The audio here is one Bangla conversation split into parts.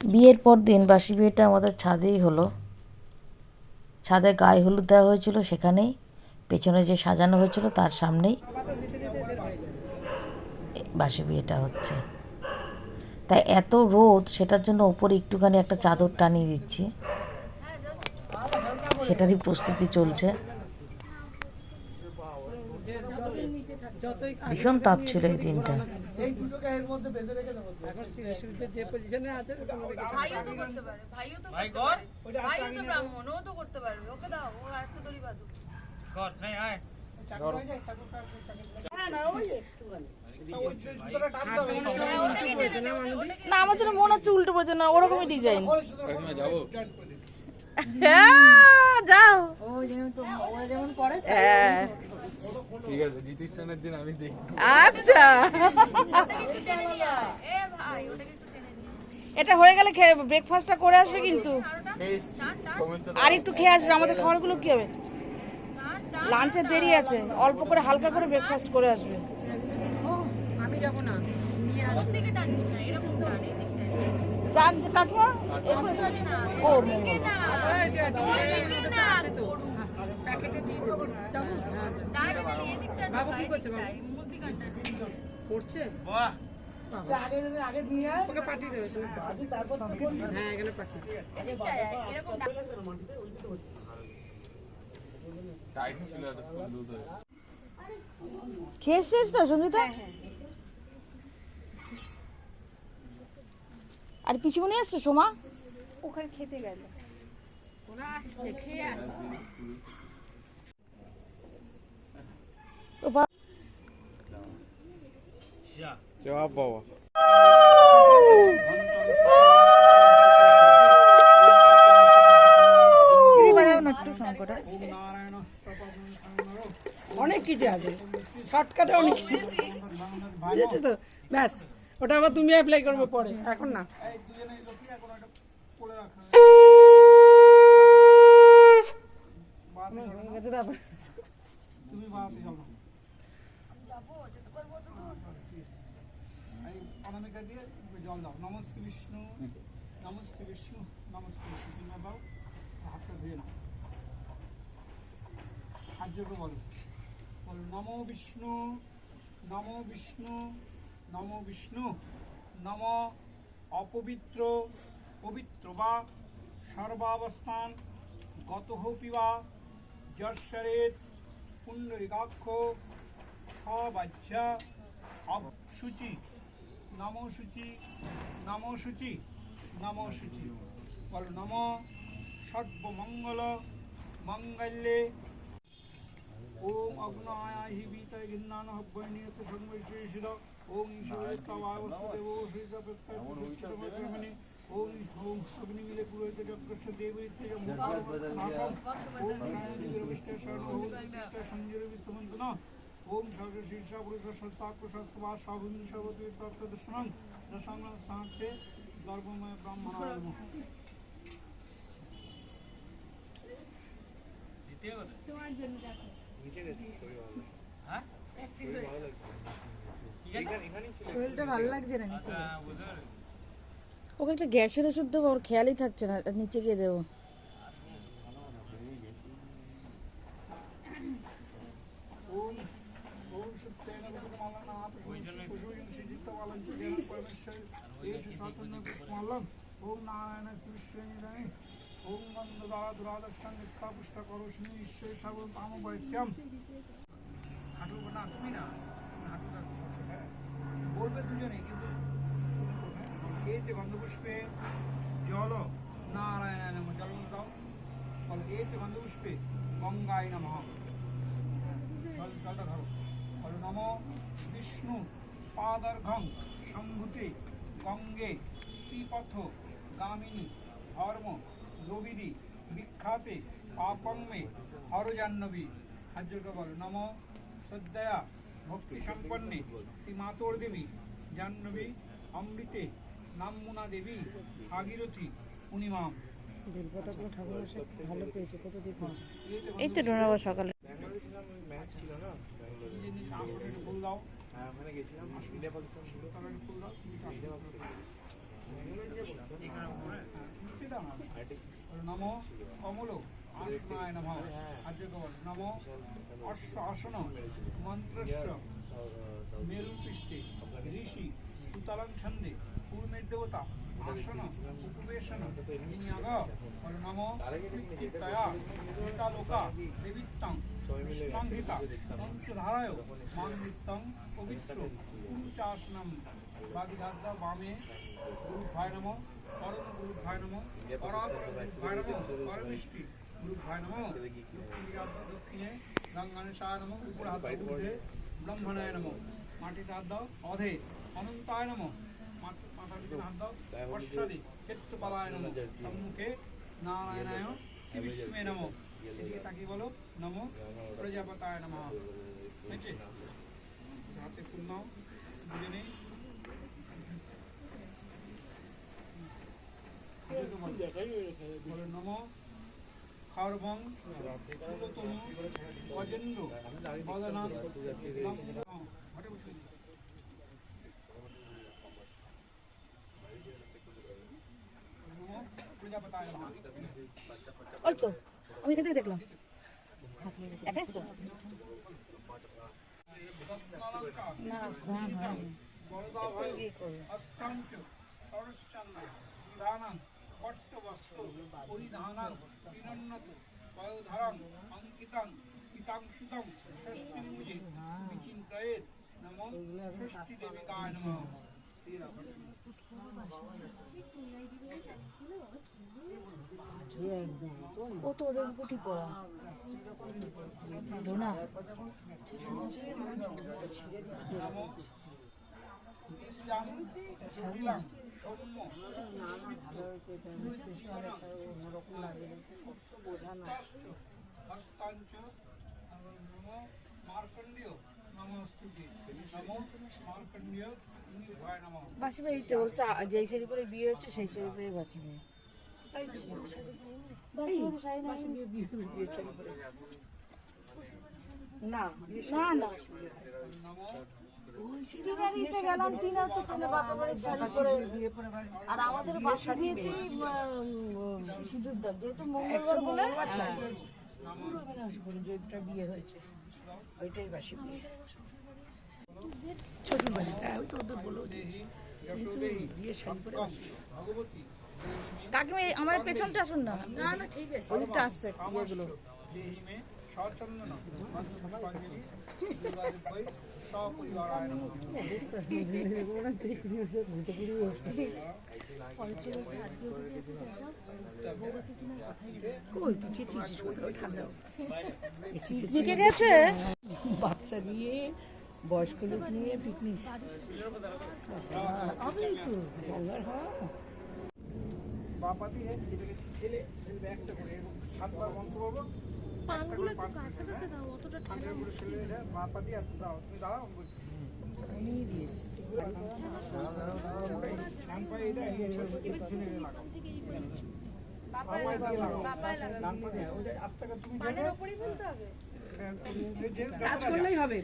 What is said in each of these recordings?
বিয়ের পর দিন বাসি বিয়েটা আমাদের ছাদেই হলো। ছাদে গায়ে হলুদ দেওয়া হয়েছিল সেখানেই, পেছনে যে সাজানো হয়েছিল তার সামনেই বাসি বিয়েটা হচ্ছে। তাই এত রোদ, সেটার জন্য ওপরে একটুখানি একটা চাদর টানিয়ে দিচ্ছি। সেটারই প্রস্তুতি চলছে। ভীষণ তাপ ছিল এই দিনটা। এখন সূর্য- সূর্য যে পজিশনে আছে ভাইও তো করতে পারে ভাইও তো করতে পারে। ভাইও তো ব্রাহ্মণ ও তো করতে পারবে। ওকে দাও ও আর একটু দড়ি হ্যাঁ, দেবে, ওটা- ওটা কেটে না আমার জন্য মনে হচ্ছে উল্টো পড়ছে না ওরকমই ডিজাইন হ্যাঁ যাও। হ্যাঁ, ঠিক আছে রিসেপশনের দিন আমি দেখি আচ্ছা। এটা হয়ে গেলে ব্রেকফাস্টটা করে আসবে কিন্তু আর একটু খেয়ে আসবে আমাদের খাবারগুলো কি হবে লাঞ্চের দেরি আছে অল্প করে হালকা করে ব্রেকফাস্ট করে আসবে আমি যাব না কাকিমা ও, দিয়ে দেবো বাবু ওকে পাঠিয়ে দেবে হ্যাঁ এখানে পাঠিয়ে এরকম টাইট ছিল দুধ হয়ে। তো সঙ্গীতা? আর পিছুমনি আসছে সোমা? ওখানে খেতে গেল। ওরা আসছে খেয়ে আসছে ও বা- জবাব বাবা অনেক কিছু আছে। শর্টকাটে অনেক কিছু বুঝেছ তো? ব্যাস ওটা আবার তুমি অ্যাপ্লাই করবে পরে এখন না। তুমি অনামিকা দিয়ে জল দাও নমস্তে বিষ্ণু নমস্তে বিষ্ণু নমস্তে বিষ্ণু তুমি দাও হাতটা ধুয়ে নাও হাত বলো বলো নমো বিষ্ণু নমো বিষ্ণু নমো বিষ্ণু নম অপবিত্র পবিত্র বা সর্বাবস্থান গত পিবা যশ্বরেত পুণ্ডরিকাক্ষ সবাচ্যা শুচি নম শুচি নম শুচি নম শুচি বল নম সর্বমঙ্গল মঙ্গলে ওম অগ্নায়াহি বিতয় গিন্নান হব্বর্ণীয়ত সংবৈশেষিত ওম ঈশ্বরেত্তবাবস্তুদেবো শ্রীতপেত্তমনি ওম ওম অগ্নিমিলে পুরোহিত চক্রস্য দেবৈত্য ওম সভূমি সর্বতী তত্ত্বদর্শনং দশাঙ্গ সাহায্যে গর্ভময় ব্রাহ্মণ ওকে একটা গ্যাসের ওষুধ দেবো ওর খেয়ালই থাকছে না নিচে গিয়ে দেবো। মল্লম ওম নারায়ণ শ্রীশ্রেণী ওম বন্দরাদুরাদর্শন দীক্ষা পুষ্ট করো শ্রী ঈশ্বর সাগর পাম বৈশ্যাম হাঁটু না তুমি না বলবে দুজনে কিন্তু এই যে গন্ধপুষ্পে জল নারায়ণ জল দাও ফল এই যে গন্ধপুষ্পে গঙ্গায় নম জলটা ধরো ফল নম বিষ্ণু পাদার্ঘং সম্ভূতে গঙ্গে ত্রিপথ গামিনী ধর্ম দ্রবিড়ি বিখ্যাতে পাপঙ্মে হরজাহ্নবী। হাজ্যকে বলো নম শ্রদ্ধয়া ভক্তি সম্পন্নে শ্রী মাতোর দেবী জাহ্নবী অমৃতে নামমুনা দেবী ভাগীরথী পূর্ণিমাম। বেলপাতাগুলো ঠাকুর ভালো পেয়েছে কত দিয়ে এই তো এই সকালে। ম্যাচ ছিল না ব্যাঙ্গালোরে নিজে নিজে আসলে একটু ফুল দাও হ্যাঁ ওখানে গেছিলাম ইন্ডিয়া পাকিস্তান ছিল। ফুল দাও নমো কমল আসনায় নম। আর্যকে বলো নমো অশ্ব আসন। মন্ত্রস্ব মেরুপৃষ্ঠে ঋষি সুতরাং ছন্দে পূর্ণের দেবতা আসন উপবেশন। নিয়াগ নমো লোকা দেবিত্তাং কৃষ্ণাঙ্গিতা পঞ্চধারায় মাঙ্গিত্যং পবিত্র পুঞ্চাসনম বাগিধাদ্দা বামে গুরুভায় নম, পরম গুরুভায় নম পরাপর গুরুভায় নম, পরমিষ্টি গুরুভায় নম, দক্ষিণে গঙ্গানুসায় নম, উপর হাত ঊর্ধ্বে ব্রহ্মণায় নম মাটিতে হাত দাও, অধে অনন্তায় নম মাথা- মাথার ভিতরে হাত দাও পশ্চাদে ক্ষেত্রপালায় নম, সম্মুখে নারায়ণায় শ্রী বিষ্ণুমে নম, এদিকে বলো, নম প্রজাপতায় নম। হাতে ফুল নাও বলো নম খর্বং বদনাথ ওই তো আমি এখান থেকে দেখলাম? অষ্টাঞ্চ সরশ্চন্দ্র বিধানাং পট্টবস্ত্র পরিধানাং বিনন্নত বয়োধারাং অঙ্কিতাং পিতাংশুতং ষষ্ঠীমুজে বিচিন্তয়েত নমো ষষ্ঠী দেবিকায় নমঃ। ও তো ওদের উপরই পড়া। নমো ইসলাম শরীরাং সৌম্য হস্তাঞ্চ নমো মার্কণ্ডীয় নমস্তুতে নমো মার্কণ্ডীয় নির্ভয় নমঃ বাসি ভাই তো বলছে যেই বিয়ে হচ্ছে। সেই শাড়ি পরে বাসি ভাই না না নমো টিনারিতে গেলাম টিনা তো টিনা বাপা বাড়ির শাড়ি পরে আর আমাদের বাসি বিয়েতেই সিঁদুর দাগ যেহেতু মঙ্গলবার বলে। হ্যাঁ। দেহি যশোদেহি ভক্তং ভগবতী কাকিমা আমার পেছনটা আসুন না। না না ঠিক আছে। ওদিকটা আসছে। ইয়েগুলো দেহি জিকে গেছে? বাচ্চা নিয়ে বয়স্ক লোক নিয়ে পিকনিক হবেই তো গঙ্গার হাওয়া বাপাতি এটাকে ঠেলে ফেলবে একটা করে সাতবার বন্ধ করব। পানগুলো একটু কাছে কাছে দাও অতটা ঠান্ডা করে ফেলে আর দাও তুমি দাঁড়াও আমি বলছি। নিয়ে দিয়েছে হ্যাঁ, তুমি যে- কাজ করলেই হবে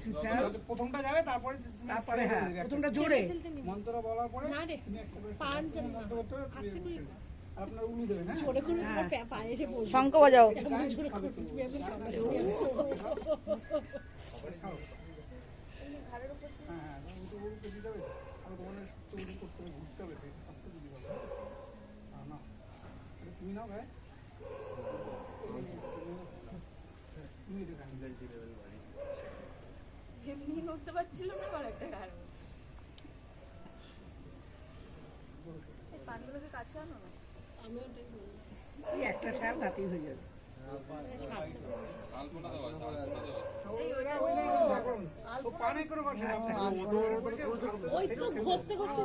প্রথমটা যাবে তারপরে তারপরে হ্যাঁ প্রথমটা জোরে। মন্ত্র বলার পরে করে মন্ত্র করতে হ্যাঁ? শঙ্খ বাজাও। এমনি করতে পারছিলাম না আর একটা কারণ। পানগুলোকে কাছে আনো না? ওই একটা ঠেল তাতেই হয়ে যাবে। ও পানে করে বসে ওই তো ঘষতে ঘষতে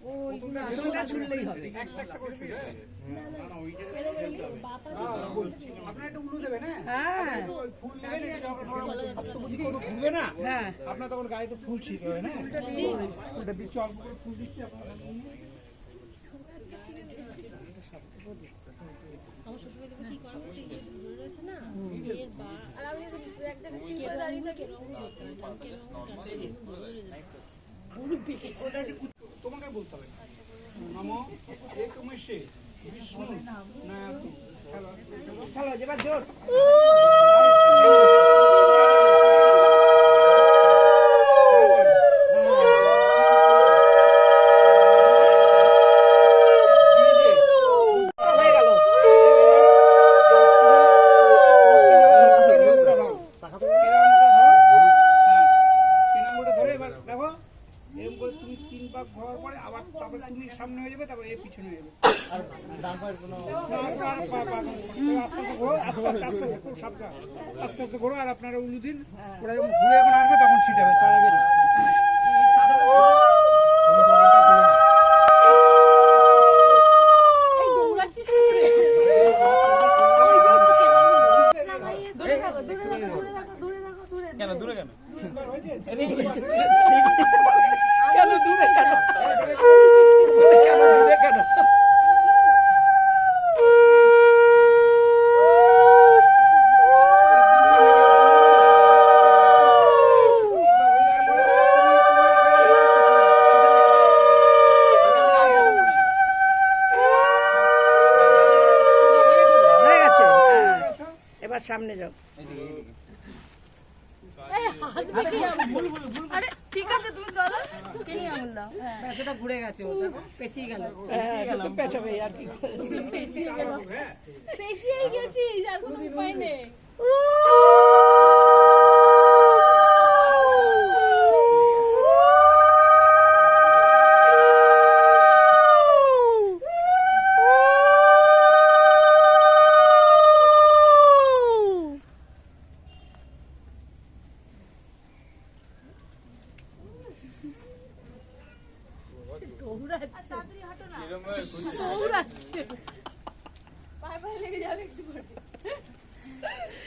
প্রথমটা ঝুললেই হবে। একটা একটা করে ফেলে। আপনার হ্যাঁ? হ্যাঁ। যখন না আর আমি এক জায়গায় স্কিপ করে দাঁড়িয়ে থাকি। তোমাকে বলতে হবে একমেশে বিষ্ণু নায়াতু খেলো খেলো চলো জোর হয়ে গেল ধরে এবার দেখো এরকম করে তুমি তিন পাক ঘোরার পরে আবার তারপরে তুমি সামনে হয়ে যাবে তারপরে এ পিছনে হয়ে যাবে। আর ডান পায়ের কোনো আস্তে আস্তে ঘোরো আস্তে আস্তে আস্তে আস্তে খুব সাবধান আস্তে আস্তে ঘোরো আর আপনারা উলু দিন ওরা যখন ঘুরে যখন আসবে তখন ছিটাবে তার আগে না। এই দৌড়াচ্ছিস কি করে? ওই যে ওদিকে। দূরে থাকো, দূরে থাকো, দূরে থাকো, দূরে থাকো, দূরে, কেন দূরে কেন কেন দূরে কেন কেন দূরে কেন হয়ে গেছে হ্যাঁ। এবার সামনে যাও। ঠিক আছে তুমি চলো। হ্যাঁ সেটা ঘুরে গেছে পেঁচিয়ে গেল। হ্যাঁ পেঁচাবে আর কি পেঁচিয়ে গেল। পেঁচিয়েই গেছিস আর কোনো উপায় নেই।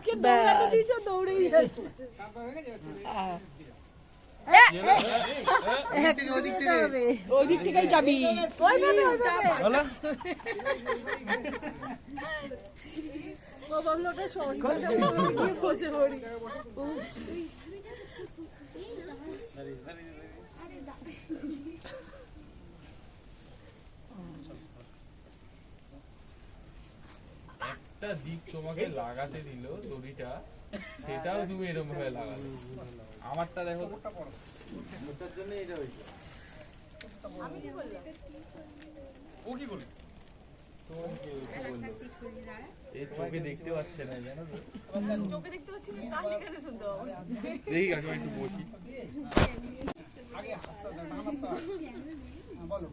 ওকে দৌড়াতে দিয়েছ দৌড়েই যাচ্ছে ওই দিক থেকেই যাবি ওইভাবে একটা দিক তোমাকে লাগাতে দিল দড়িটা সেটাও তুমি এরকম ভাবে লাগালে। আমারটা দেখো। কি কি চোখে দেখতে পাচ্ছে না জানো চোখে দেখতে পাচ্ছি না কানে কানে শুনতে হবে? দেখি কাকিমা একটু বসি। আগে বলো।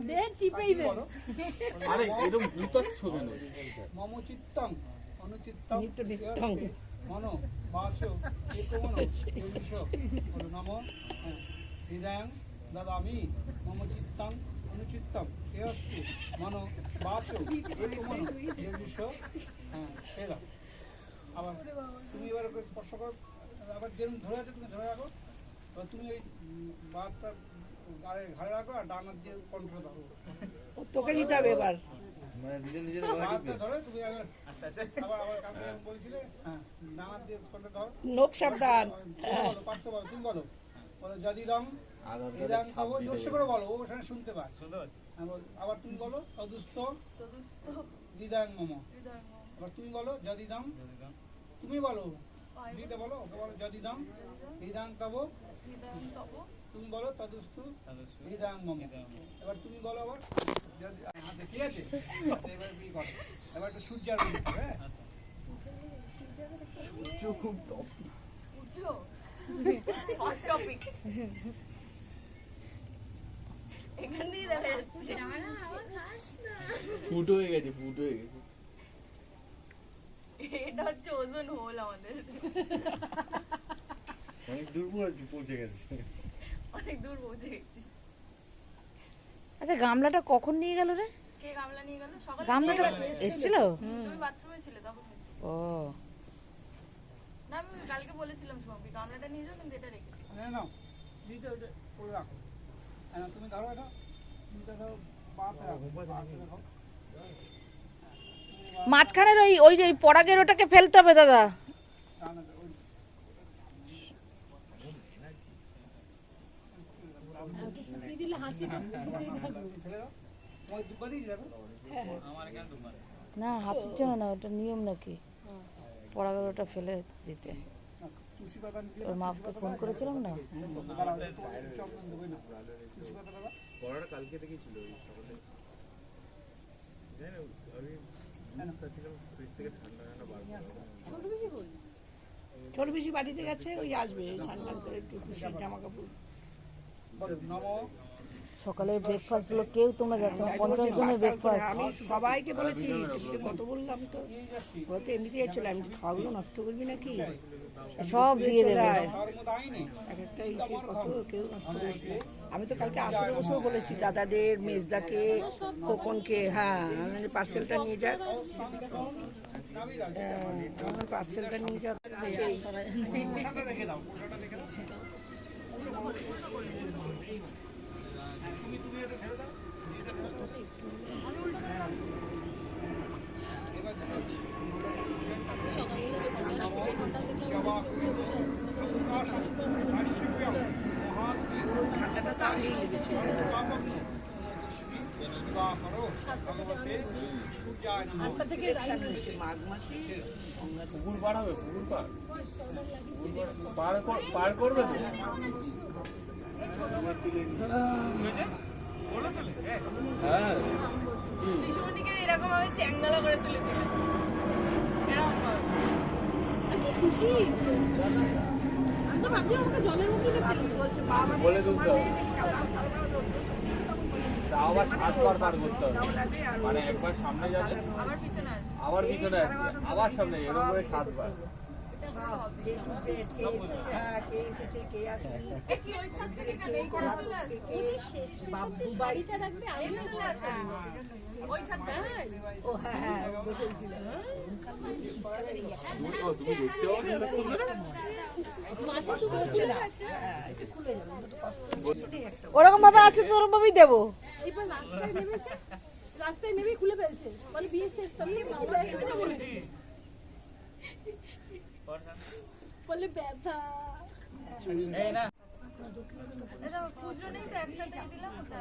দে টিপেই দে আরে এরকম গুতাচ্ছ কেন মম চিত্তং অনুচিত্তং নিত্য নিত্যং। মনো বাচো একমনো যোগীশো নম হ্যাঁ। হৃদয়ং দদামি মম চিত্তং অনুচিত্তং এস্তু মনো বাচো একমনো যোগীশো হ্যাঁ আবার তুমি এবার স্পর্শ করো আবার যেরকম ধরে আছে তুমি ধরে রাখো তুমি এই উম, বাতটা ঘাড়ে ঘাড়ে রাখো আর ডান হাত দিয়ে কন্ট্রোল ধরো তোকে নিতে হবে এবার। ধরে তুমি আবার আবার আবার বলছিলে হ্যাঁ। ডান হাত দিয়ে কন্ট্রোল ধরো নোক সাবধান। তুমি বলো, পারতে বলো, তুমি বলো। বলো, যদি দম, ইদাং তব, জোরসে করে বলো, ও ওখানে শুনতে পায়। হ্যাঁ, আবার তুমি বলো, তদুস্থ, দিদাং মম। এবার তুমি বলো, যদি দম, তুমি বলো, দিতে বলো, ওকে বলো, যদি দম, দিদাং তব, তুমি বলো, এবার তুমি বলো আবার, আচ্ছা, ঠিক আছে? আচ্ছা, এবার কি করো? এবার একটু সূর্যার হ্যাঁ? বুঝছ হট টপিক এখান দিয়ে দেখা যাচ্ছে। ফুট হয়ে গেছে ফুট হয়ে গেছে। এটা হচ্ছে ওজন হোল আমাদের। অনেক দূর পৌঁছে পৌঁছে গেছে। অনেক দূর পৌঁছে গেছি। আচ্ছা গামলাটা কখন নিয়ে গেল রে? কে গামলা নিয়ে গেল? সকালে গামলাটা এসেছিল। তুমি বাথরুমে ছিলে তখন ও। না আমি কালকে বলেছিলাম শুভমকে গামলাটা নিয়ে যাও কিন্তু এটা রেখে দিও। হ্যাঁ নাও দিতে ওটা করে রাখো। হ্যাঁ তুমি ধরো এটা তুমি ধরো বাতে রাখো। বাতে রাখো। মাঝখানের ওই ওই ওই পরাগের ওটাকে ফেলতে হবে দাদা না না ওই ফেলে দাও ওই দুব্বা দিয়ে যাবে না হাতের জন্য না ওটা নিয়ম নাকি? পড়াগের ওটা ফেলে দিতে। ওর মাকে ফোন করেছিলাম না? কালকে ছিল থেকে। ছোট বেশি বাড়িতে গেছে ওই আসবে স্নান করে একটু খুশি জামা কাপড় নম। সকালের ব্রেকফাস্টগুলো কেউ তোমরা যাচ্ছ না পঞ্চাশ জনের ব্রেকফাস্ট আমি সবাইকে বলেছি কত বললাম তো? ও তো এমনিতে চলে আমি খাওয়াগুলো নষ্ট করবি নাকি? সব দিয়ে দেবে। এক একটা ইসে কত কেউ নষ্ট করিস আমি তো কালকে আসরে বসেও বলেছি দাদাদের মেজদাকে খোকনকে হ্যাঁ আমি পার্সেলটা নিয়ে যাক আমার পার্সেলটা নিয়ে যাক রেখে দাও ওটা রেখে দাও তুমি তুমি এটা ছেড়ে দাও মাঘ মাসে পুকুর পার হবে পুকুর পার পার পার কর- পার করবে হ্যাঁ পিসুমণিকে এরকম আমি চ্যাংদোলা করে তুলেছিলাম এরকম কি খুশি? আমি তো ভাবছি আমাকে জলের মধ্যে ফেলে বলছে বাবা বলে দুটো আবার সাতবার পার করতে হবে। মানে একবার সামনে যাবে। পিছনে আবার পিছনে আসবে। আবার সামনে এরকম করে সাতবার ওরকম ভাবে আসলে তো ওরকম ভাবেই দেবো রাস্তায় নেমে খুলে ফেলছে। বলে বিয়ে শেষ বলে ব্যথা। নেই তো দিলাম ওটা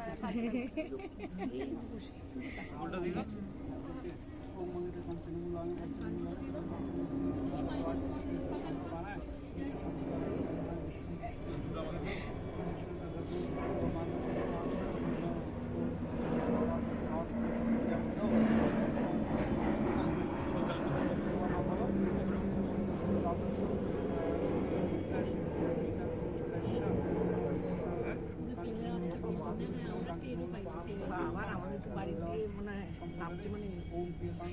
আবার আমাদের তো বাড়িতে মনে হয় নামতে মানে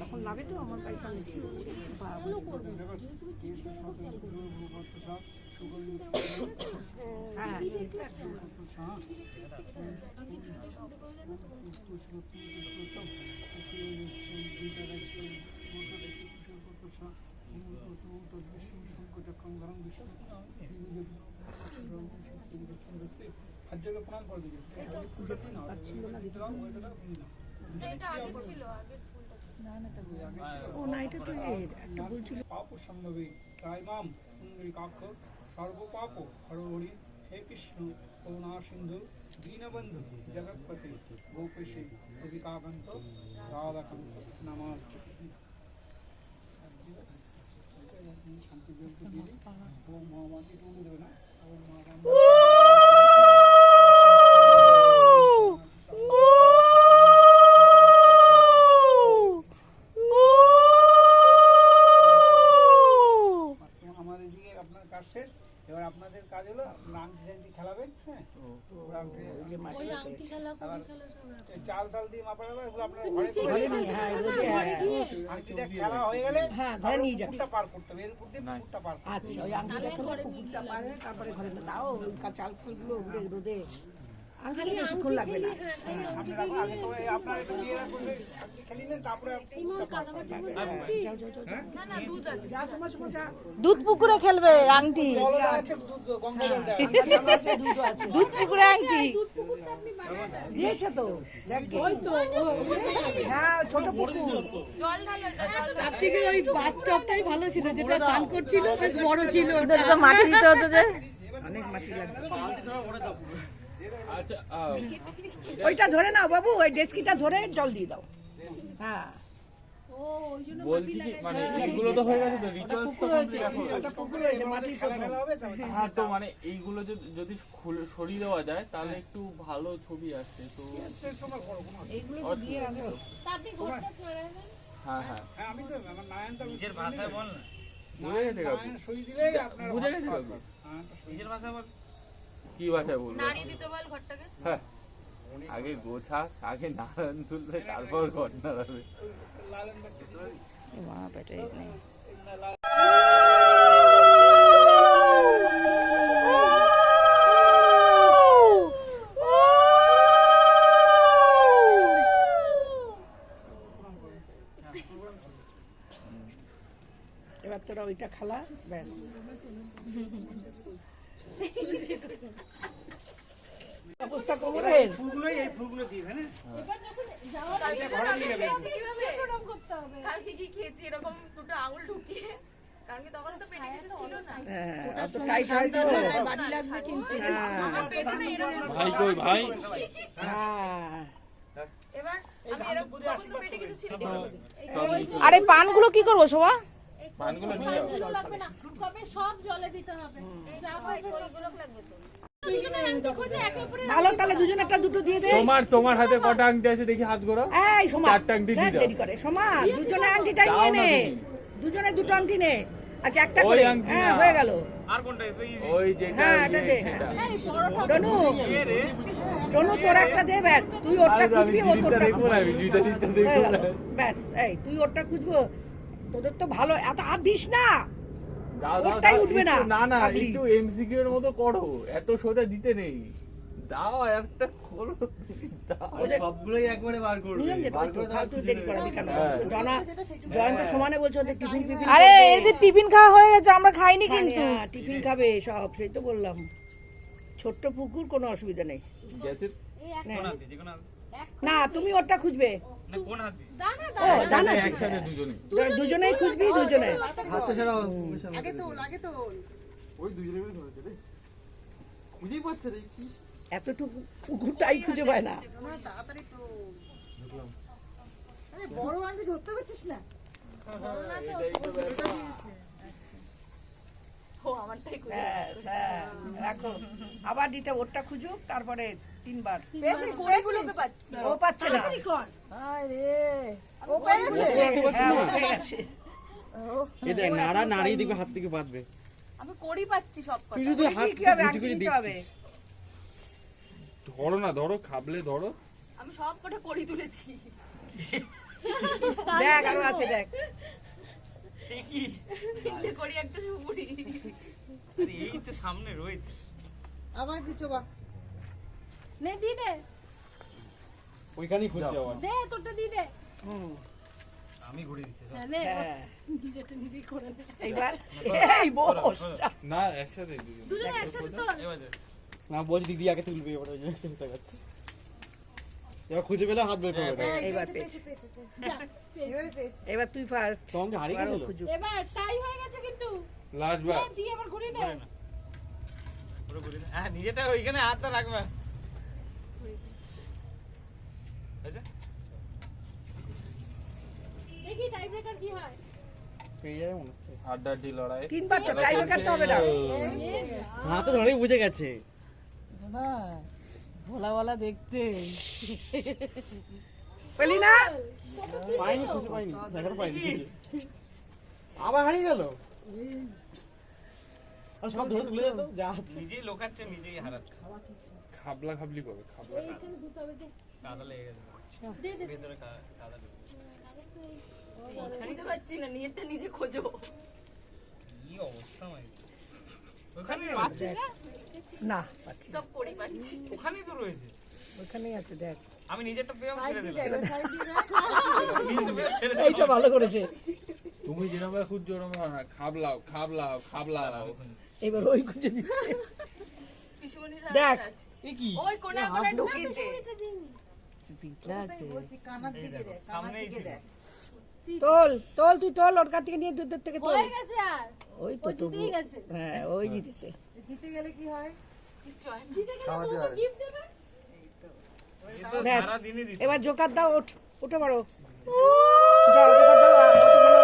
তখন নামে তো আমার বাড়ির সামনে দিয়ে হ্যাঁ সেটা হাজারকে প্রণাম করে দিবি এটা আগে ছিল ফুলটা ছিল। ও না এটা তো এর একটা বলছিল পাপ সম্ভবে রাইমাম পুণ্ডরিকাক্ষ সর্বপাপ হরহরি হে কৃষ্ণ করুণা সিন্ধু দীনবন্ধু জগৎপতি গোপেশী অধিকাকান্ত রাধাকান্ত নমস্তে। শান্তি বলতে দিদি ওম মহামাতি টুকু দেবে না? ওম মহামাতি আমার এদিকে আপনার কাজ শেষ এবার আপনাদের কাজ হলো আংটি টাংটি খেলাবেন হ্যাঁ ওরা আংটি আবার এই চাল টাল দিয়ে মাপা যাবে এগুলো আপনার ঘরে ঘরে নিয়ে হ্যাঁ রোদে হ্যাঁ আংটিটা খেলা হয়ে গেলে হ্যাঁ ঘরে নিয়ে যাবে। পার করতে হবে এর উপর দিয়ে পুকুরটা পার আচ্ছা ওই আংটিটা খেলে পুকুরটা পারে তারপরে ঘরে দাও তাও চাল ফালগুলো রোদে। বেশিক্ষণ লাগবে না। দুধ পুকুরে খেলবে আংটি। দুধ দুধ পুকুরে আংটি। দিয়েছে তো হ্যাঁ ছোট পুকুর। জল ঢালো না, জল ঢালো। তার থেকে ওই বাথটবটাই ভালো ছিল যেটা স্নান করছিল বেশ বড় ছিল মাটি দিতে হতো যে। অনেক মাটি লাগবে। আচ্ছা ওইটা ধরে নাও বাবু ওই ডেস্কিটা ধরে জল দিয়ে দাও। হ্যাঁ। বলছি মানে তো হয়ে গেছে তো রিচুয়ালস তো complete এখন। ওটা পুকুরে এসে মাটির হ্যাঁ তো মানে এইগুলো যদি যদি সরিয়ে দেওয়া যায় তাহলে একটু ভালো ছবি আসছে তো এইগুলো দিয়ে আগে হ্যাঁ হ্যাঁ। হ্যাঁ আমি তো আমার নারায়ণ তো নিজের ভাষায় বল না। বুঝে গেছে বুঝে নিজের ভাষায় বল। কি ভাষায় বলব? হ্যাঁ। আগে গোছা আগে নারায়ণ তুলবে তারপর পেটে নেই। এবার তোরা ওইটা খালা ব্যাস। অবস্থা কোমরের ফুলগুলোই এই ফুলগুলো দিয়ে হ্যাঁ? খেয়েছি কীভাবে? কালকে কি খেয়েছি? এরকম দুটো আঙুল ঢুকিয়ে কারণ কি তখন তো পেটে কিছু ছিল না। হ্যাঁ অত টাইট হয় তো। বাড়ি লাগবে কিন্তু। আমার পেটে না এরকম ভাই কই ভাই। হ্যাঁ। এবার আমি এরকম পেটে কিছু ছিল। আরে পানগুলো কি করব শোভা? পানগুলো নিয়ে যাও। লাগবে না। কবে সব জলে দিতে হবে? তো ভালো তাহলে দুজন একটা দুটো দিয়ে দে। তোমার তোমার হাতে কটা আংটি আছে দেখি হাত গোড়া এই সোমা চারটা আংটি দিয়ে দাও। দেরি করে। সোমা দুজনে আংটিটা নিয়ে নে। দুজনে দুটো আংটি নে। আচ্ছা একটা করে। হ্যাঁ হয়ে গেল। ওই যেটা হ্যাঁ, এটা দে, ইয়ে, তোর একটা দে ব্যাস। তুই ওরটা আরে খুঁজবি ও তোরটা খুঁজবি। হয়ে ব্যাস এই তুই ওরটা খুঁজবো তোদের তো ভালো এত আর দিস না। ওরটাই উঠবে না, না না একটু এমসিকিউ এর মতো করো এত সোজা দিতে নেই। দাও একটা খোলো দাও। সবগুলোই একবারে বার করবে। বার করে ফালতু দেরি। কেন হ্যাঁ। জনা জয়ন্ত সমানে বলছো ওদের টিফিন ফিফিন আরে। এদের টিফিন খাওয়া হয়ে গেছে আমরা খাইনি কিন্তু। হ্যাঁ, টিফিন খাবে সব সেই তো বললাম। ছোট্ট পুকুর কোনো অসুবিধা নেই। না তুমি ওরটা খুঁজবে। দানা ও জানা একসাথে দুজনে। দুজনেই খুঁজবি দুজনে? হাতে ছাড়া ওই দুজনে মিলে ধরেছে রে। বুঝেই পারছে রে কি এতটুকু পুকুরটাই খুঁজে পায় না। ও আমারটাই করে ব্যাস, হ্যাঁ, রাখো। আবার দিতে ওরটা খুঁজুক তারপরে তিনবার। পেয়েছি কোড়িগুলোকে পাচ্ছি। ও পাচ্ছে না। ও পেয়েছে ও পেয়ে গেছে। এই দেখ নাড়া নাড়িয়ে দেখবে হাত থেকে বাঁধবে। আমি কড়ি পাচ্ছি সব তুই শুধু হাত গুজি গুজি দিচ্ছিস। ধরো না ধরো খাবলে ধরো। আমি সব কটা কড়ি তুলেছি। দেখ আরও আছে দেখ। তিনটে কড়ি একটা সুপুরি নে দি দে ওইখানেই আবার। দে তোরটা দি দে হুম, হ্যাঁ, নে। হ্যাঁ। যেটা নিজেই করে নে। এইবার? এই বস। না একসাথে দুজন। দুজনে একসাথে তোল না বলছি দিদি আগে তুলবে এবার ওই চিন্তা এবার খুঁজে পেলে হাত বের করবে এইবার পেয়েছি এবার তুই ফার্স্ট সঙ্গে হারিয়ে গেল এবার টাই হয়ে গেছে কিন্তু। লাস্ট বার। নে, দিয়ে আবার ঘুরিয়ে দে নিজেটা ওইখানে হাতটা রাখবে। দেখি টাই ব্রেকার কি হয়। তো হবে না। হাতে ধরেই বুঝে গেছে। ভোলা ভোলা দেখতে। পেলি না? পাইনি খুঁজে পাইনি। দেখার পাইনি আবার হারিয়ে গেল? আর সব ধরে তুলে যেত যা নিজেই লোকাচ্ছে নিজেই হারাচ্ছে। খাবলা খাবলি করবে খাবলা এইখানে ধুতে হবে দে। কাদা লেগে গেছে। দে দে। ভেতরে কাদা ঢুকে। বুঝতে পারছি না নিজেরটা নিজে খোঁজো। কি অবস্থা ওখানেই পাচ্ছি না? পাচ্ছি। সব পড়ি পাচ্ছি। ওখানেই তো রয়েছে। ওখানেই আছে দেখ। আমি নিজেরটা পেয়েও ছেড়ে দিলাম। এইটা ভালো করেছে। তুমি যেরকম খুঁজছো ওরকম হয় না। খাবলাও খাবলাও খাবলাও। এবার ওই খুঁজে দিচ্ছে। দেখ কি? ওই কোনা কোনা তোল তোল তুই তোল ওর থেকে নিয়ে দূর দূর থেকে তোল। ওই তো হ্যাঁ ওই জিতেছে। জিতে গেলে কি হয়? এবার জোকার দাও ওঠ উঠে পড়ো জোকার দাও